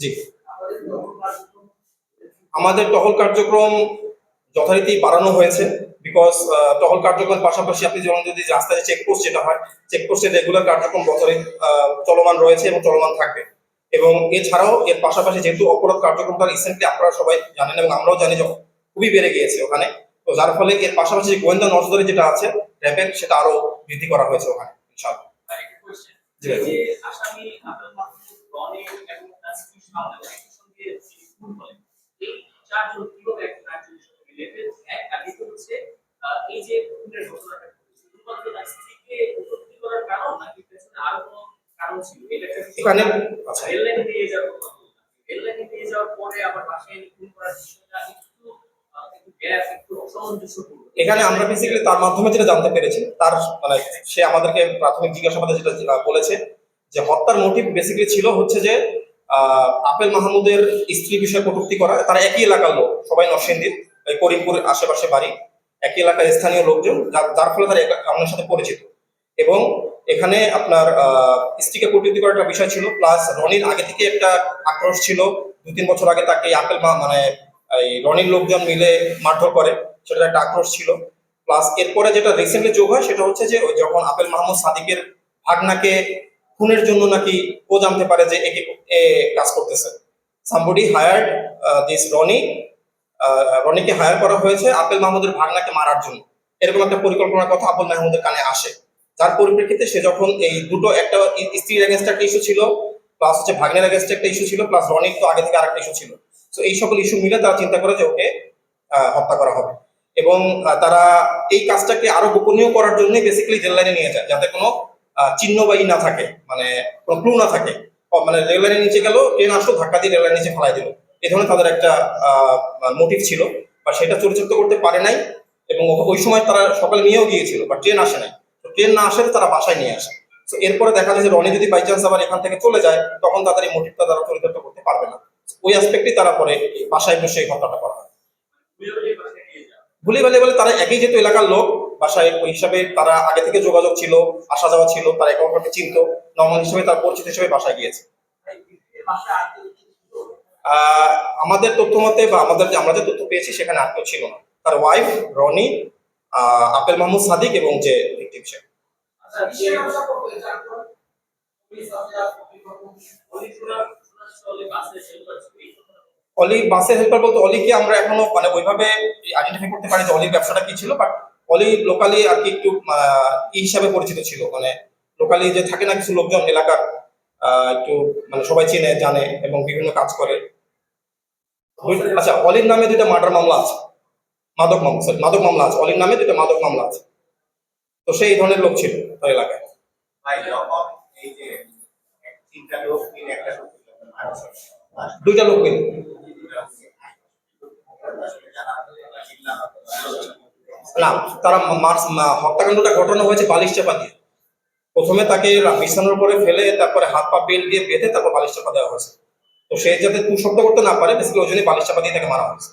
জি আমাদের টহল কার্যক্রম যথারীতি বাড়ানো হয়েছে বিকজ টহল কার্যক্রমের পাশাপাশি আপনি যেমন যদি রাস্তায় চেকপোস্ট যেটা হয় চেকপোস্টে রেগুলার কার্যক্রম বছরে চলমান রয়েছে এবং চলমান থাকবে এবং এছাড়াও এর পাশাপাশি যেহেতু অপরাধ কার্যক্রমটা রিসেন্টলি আপনারা সবাই জানেন এবং আমরাও জানি যখন খুবই বেড়ে গিয়েছে ওখানে, তো যার ফলে এর পাশাপাশি গোয়েন্দা নজরদারি যেটা আছে র্যাবের সেটা আরও বৃদ্ধি করা হয়েছে ওখানে জি। যে আসামি আব্দুল মাহমুদ, রনি এবং তার স্ত্রী একই সঙ্গে যিনি খুন এই চারজন কীভাবে একজন আরেকজনের সাথে related? এক, আর হচ্ছে, এই যে খুনের ঘটনাটা শুধুমাত্র তার স্ত্রীকে উপলব্ধি করার কারণ নাকি পেছনে আরও কোনো কারণ ছিল? এটা একটা আচ্ছা নিয়ে যাওয়ার পরে আবার বাসায় খুন করার বিষয়টা একটু, একটু একটু অসামঞ্জস্যপূর্ণ। এখানে আমরা বেসিক্যালি তার মাধ্যমে যেটা জানতে পেরেছি, তার মানে সে আমাদেরকে প্রাথমিক জিজ্ঞাসাবাদে যেটা বলেছে যে হত্যার মোটিভ বেসিক্যালি ছিল হচ্ছে যে আপেল মাহমুদের স্ত্রী বিষয়ে কটূক্তি করা। তারা একই এলাকার লোক, সবাই নরসিংদীর, ওই করিমপুর আশেপাশে বাড়ি, একই এলাকার স্থানীয় লোকজন যার- ফলে তারা আমাদের সাথে পরিচিত। এবং এখানে আপনার স্ত্রীকে কটূক্তি করার একটা বিষয় ছিল প্লাস রনির আগে থেকে একটা আক্রোশ ছিল দু তিন বছর আগে তাকে আপেল মানে এই রনির লোকজন মিলে মারধর করে। সেটা একটা আক্রোশ ছিল। প্লাস এরপরে যেটা রিসেন্টলি যোগ হয় সেটা হচ্ছে যে যখন আপেল মাহমুদ সাদিকের ভাগনাকে খুনের জন্য নাকি ও জানতে পারে যে একে কাজ করতেছে। সামবডি হায়ার্ড দিস রনি রনিকে হায়ার করা হয়েছে আপেল মাহমুদের ভাগনাকে মারার জন্য। এরকম একটা পরিকল্পনার কথা আপেল মাহমুদের কানে আসে। যার পরিপ্রেক্ষিতে সে যখন এই দুটো একটা স্ত্রীর এগেনস্ট একটা ইস্যু ছিল প্লাস হচ্ছে ভাগ্নের এগেনস্ট একটা ইস্যু ছিল প্লাস রনির তো আগে থেকে আরেকটা ইস্যু ছিল। তো এই সকল ইস্যু মিলে তারা চিন্তা করে যে ওকে আহ, হত্যা করা হবে। এবং তারা এই কাজটাকে আরও গোপনীয় করার জন্য বেসিক্যালি জেল লাইনে নিয়ে যায় যাতে কোনো আহ, চিহ্ন না থাকে মানে কোনো ক্লু না থাকে। মানে রেল লাইনের নিচে গেল ট্রেন আসলো ধাক্কা দিয়ে রেল লাইনের নিচে ফেলাই দিল। এই ধরনের তাদের একটা মোটিভ ছিল বা সেটা চরিতার্থ করতে পারে নাই এবং ওই সময় তারা সকালে নিয়েও গিয়েছিল বা ট্রেন আসে নাই। তো ট্রেন না আসলে তারা বাসায় নিয়ে আসে। তো এরপরে দেখা যায় যে রনি যদি বাই চান্স আবার এখান থেকে চলে যায় তখন তাদের এই মোটিভটা তারা চরিতার্থ করতে পারবে না। ওই অ্যাসপেক্টই তারা পরে বাসায় বসে এই ঘটনাটা করা। যাওয়া। ভুলি বালি তারা একই যেহেতু এলাকার লোক বাসায় ওই হিসাবে তারা আগে থেকে যোগাযোগ ছিল আসা যাওয়া ছিল তারা একে অপরকে চিনত নর্মাল হিসেবে তার পরিচিত হিসেবে বাসায় গিয়েছে আমাদের তথ্য মতে বা আমাদের আমরা যে তথ্য পেয়েছি সেখানে আর কেউ ছিল না তার ওয়াইফ রনি আপেল মাহমুদ সাদিক এবং যে ভিকটিম সে আচ্ছা, অলি বাসে অলি হেল্পার বলতে অলিকে আমরা এখনও মানে ওইভাবে আইডেন্টিফাই করতে পারি যে অলির ব্যবসাটা কি ছিল বাট অলি লোকালি আর কি একটু ই হিসাবে পরিচিত ছিল। মানে লোকালি যে থাকে না কিছু লোকজন এলাকার একটু মানে সবাই চেনে জানে এবং বিভিন্ন কাজ করে। আচ্ছা অলির নামে দুইটা মার্ডার মামলা আছে। মাদক মামলা সরি মাদক মামলা আছে। অলির নামে দুইটা মাদক মামলা আছে। তো সেই ধরনের লোক ছিল তার এলাকায়। দুইটা লোক এই যে এক- তিনটা লোক মিলে একটা লোক মারছে, দুইটা লোক মিলে না, তারা হত্যাকাণ্ডটা ঘটানো হয়েছে বালিশ চাপা দিয়ে। প্রথমে তাকে বিছানার উপরে ফেলে, তারপরে হাত পা বেল দিয়ে বেঁধে তারপর বালিশ চাপা দেওয়া হয়েছে। তো সে যাতে তু করতে না পারে বেসিক্যালি ওই জন্য বালিশ চাপা দিয়ে তাকে মারা হয়েছে।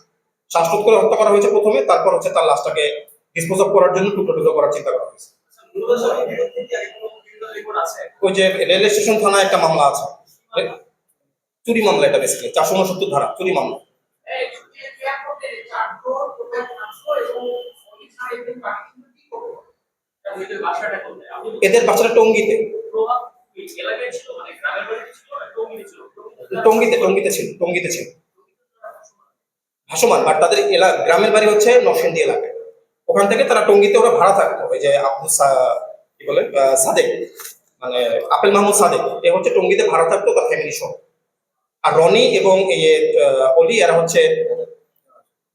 শ্বাসরোধ করে হত্যা করা হয়েছে প্রথমে, তারপর হচ্ছে তার লাশটাকে ডিসপোজ অফ করার জন্য টুকরো টুকরো করার চিন্তা করা হয়েছে? ওই যে রেল স্টেশন থানায় একটা মামলা আছে। চুরি মামলা এটা বেসিক্যালি চারশো উনসত্তর ধারা, চুরি মামলা। এদের বাচ্চাটা টঙ্গিতে। টঙ্গিতে টঙ্গিতে ছিল টঙ্গিতে ছিল। ভাসমান বাট তাদের এলা, গ্রামের বাড়ি হচ্ছে নরসিংদী এলাকায়। ওখান থেকে তারা টঙ্গিতে ওরা ভাড়া থাকতো, ওই যে আব্দুল কি বলে সাদেক মানে আপেল মাহমুদ সাদেক, এ হচ্ছে টঙ্গিতে ভাড়া থাকতো তার ফ্যামিলি সহ। আর রনি এবং এই অলি, এরা হচ্ছে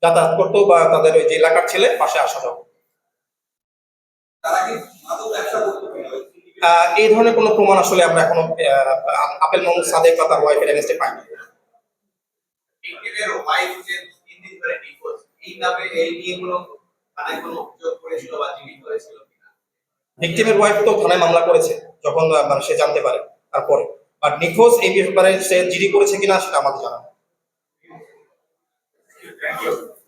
যাতায়াত করতো বা তাদের ওই যে এলাকার ছেলে পাশে আসা যাওয়া? আহ, এই ধরনের কোনো প্রমাণ আসলে আমরা এখনও আপেল মাহমুদ সাদেক বা তার ওয়াইফের এগেনস্টে পাইনি? ভিকটিমের ওয়াইফ তো থানায় মামলা করেছে যখন মানে সে জানতে পারে তারপরে আর নিখোঁজ এই ব্যাপারে সে জিডি করেছে কিনা সেটা আমাদের জানা। Thank you.